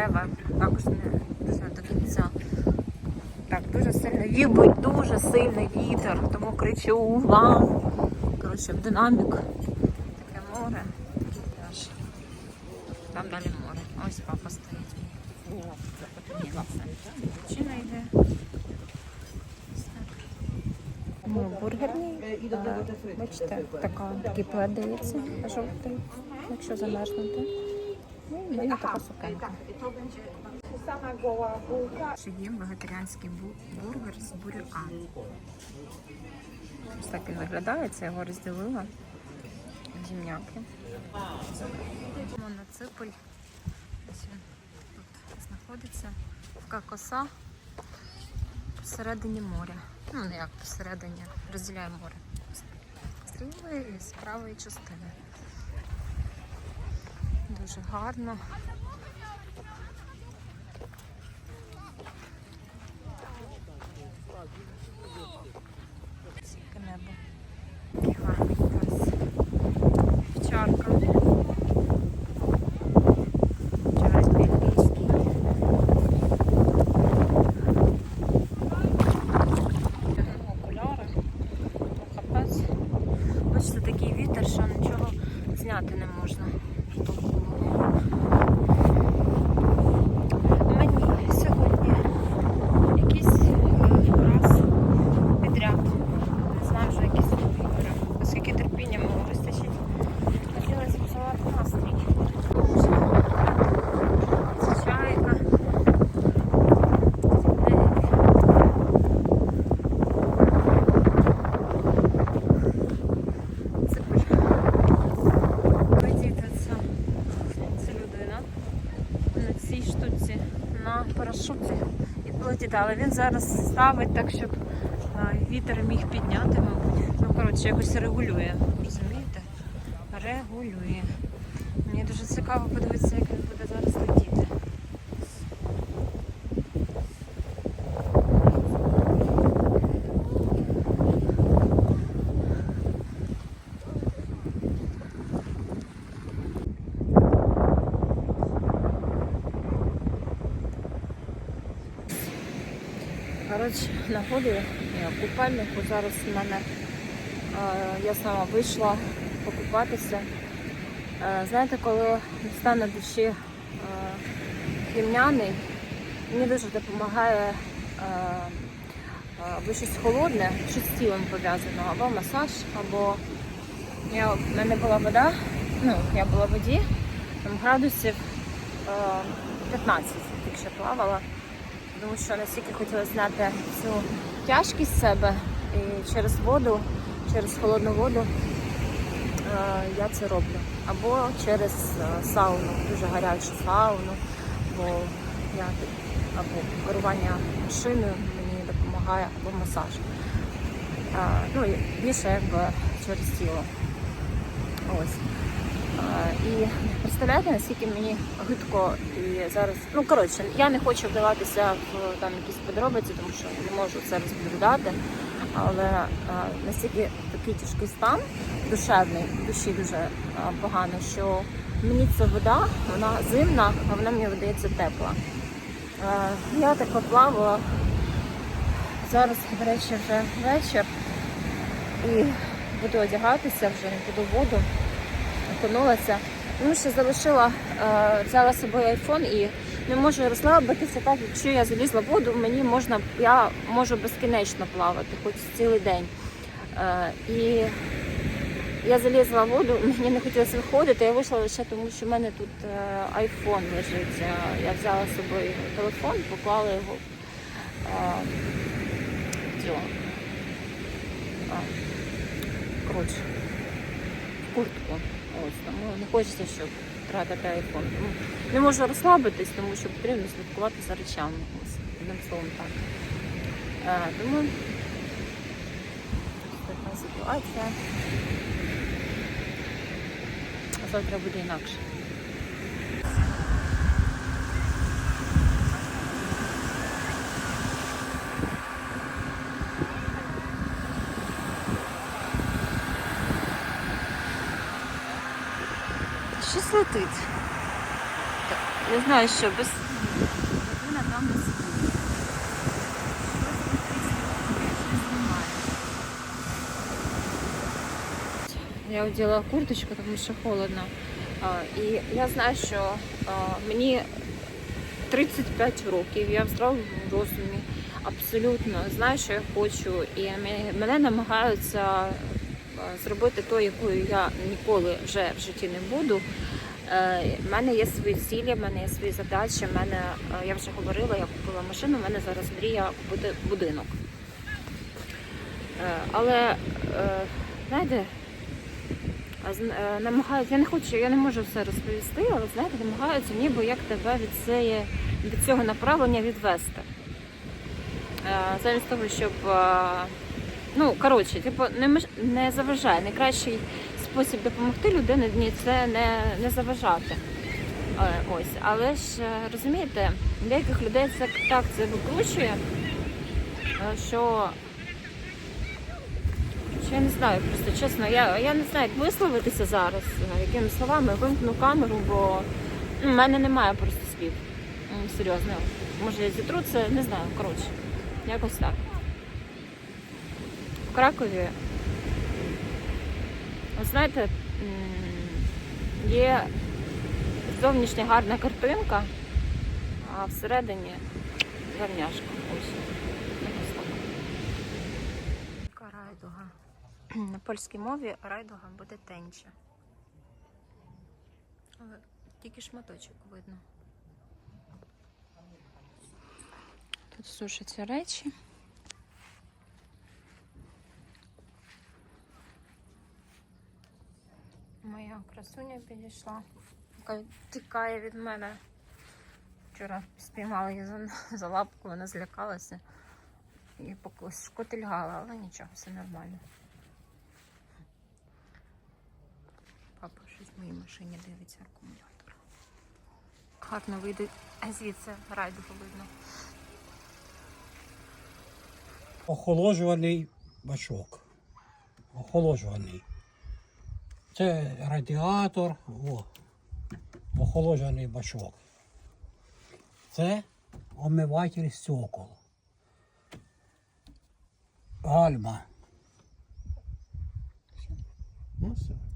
дерева також не дуже до кінця. Так, дуже сильний вібить, дуже сильний вітер, тому кричу вам. Коротше, в динамік. Таке море. Там далі море. Ось папа стоїть. Ні, ну Дівчина йде. Бургерні. Е, Бачите, така, такий плед дається жовтий, якщо замерзнути. Ну, мене така сукенка. Ще є вегетаріанський бу- бургер з буряка. Ось так він виглядає, це його розділила. Зімняки. Моноципель. Ось він тут знаходиться. Така коса посередині моря. Ну, не як посередині, розділяє море. Лівої і з правої частини. Дуже гарно. Тільки небо. Який гарний якась вівчарка. Чай бельгійський. Ну, Капець. Бачите, такий вітер, що нічого зняти не можна. Мені сьогодні якийсь е, раз підряд. Не знаю, вже якісь вибори. Оскільки терпіння мого вистачить. Хотілося б салат настрій. Дуже. Це чайка. Цибуль. Видіти це. Це людина на цій штуці на парашуті і. Але він зараз ставить так, щоб вітер міг підняти, мабуть. Ну, коротше, якось регулює. Розумієте? Регулює. Мені дуже цікаво подивитися, як він буде зараз летіти. Коротше, на в купальнику. Зараз в мене е, я сама вийшла покупатися. Е, знаєте, коли стане душі е, хімняний, мені дуже допомагає е, е, або щось холодне, щось з тілом пов'язано, або масаж, або я, в мене була вода, ну, я була в воді, там градусів е, 15, якщо плавала тому що настільки хотіла зняти цю тяжкість з себе і через воду, через холодну воду е, я це роблю. Або через е, сауну, дуже гарячу сауну, бо я або керування машиною мені допомагає, або масаж. Е, ну більше якби через тіло. Ось. І представляєте, наскільки мені гидко і зараз. Ну коротше, я не хочу вдаватися в там якісь подробиці, тому що не можу це розповідати. Але настільки такий тяжкий стан душевний, душі дуже погано, що мені ця вода, вона зимна, а вона мені видається тепла. Я так поплавала. Зараз, до речі, вже вечір і буду одягатися, вже не в воду окунулася. Ну, ще залишила, е, взяла собою айфон і не можу розслабитися так, якщо я залізла в воду, мені можна, я можу безкінечно плавати, хоч цілий день. Е, і я залізла в воду, мені не хотілося виходити, я вийшла лише тому, що в мене тут е, айфон лежить. Я взяла з собою телефон, поклала його в цю, коротше, в куртку. Ось тому не хочеться, щоб втратити айфон. Тому не можу розслабитись, тому що потрібно слідкувати за речами. Ось, одним словом так. А, тому така ситуація. Завтра буде інакше. Летить. Не знаю, що без Людина там не сидить. Я одягла курточку, тому що холодно. А, І я знаю, що а, мені 35 років, я в здравому розумі, абсолютно знаю, що я хочу, і мене- мене намагаються зробити то, якою я ніколи вже в житті не буду. У мене є свої цілі, в мене є свої задачі. в мене, е, я вже говорила, я купила машину, в мене зараз мрія купити будинок. Е, Але, е, знаєте, е, намагаються, я не хочу, я не можу все розповісти, але знаєте, намагаються ніби як тебе від, цієї, від цього направлення відвести. Е, Замість того, щоб. е, Ну, коротше, типу, не, не заважає. Найкращий спосіб допомогти людині ні, це не, не заважати. Е, Ось. Але ж е, розумієте, деяких людей це так це викручує, е, що я не знаю, просто чесно, я, я не знаю, як висловитися зараз, якими словами, вимкну камеру, бо в мене немає просто слів. Серйозно. Може я зітру це, не знаю, коротше. Якось так. В Кракові. Ви знаєте, є зовнішня гарна картинка, а всередині гарняшка. Ось. Так. Така райдуга. На польській мові райдуга буде тенча. Але тільки шматочок видно. Тут сушаться речі. Красуня підійшла, яка тікає від мене. Вчора спіймала її за, за лапку, вона злякалася і поки шкотильгала, але нічого, все нормально. Папа щось в моїй машині дивиться акумулятор. Гарно вийде а звідси райду видно. охолоджуваний бачок. Охолоджуваний. Це радіатор, о, охолоджений бачок. Це омиватель стекол. Гальма. Ну, все.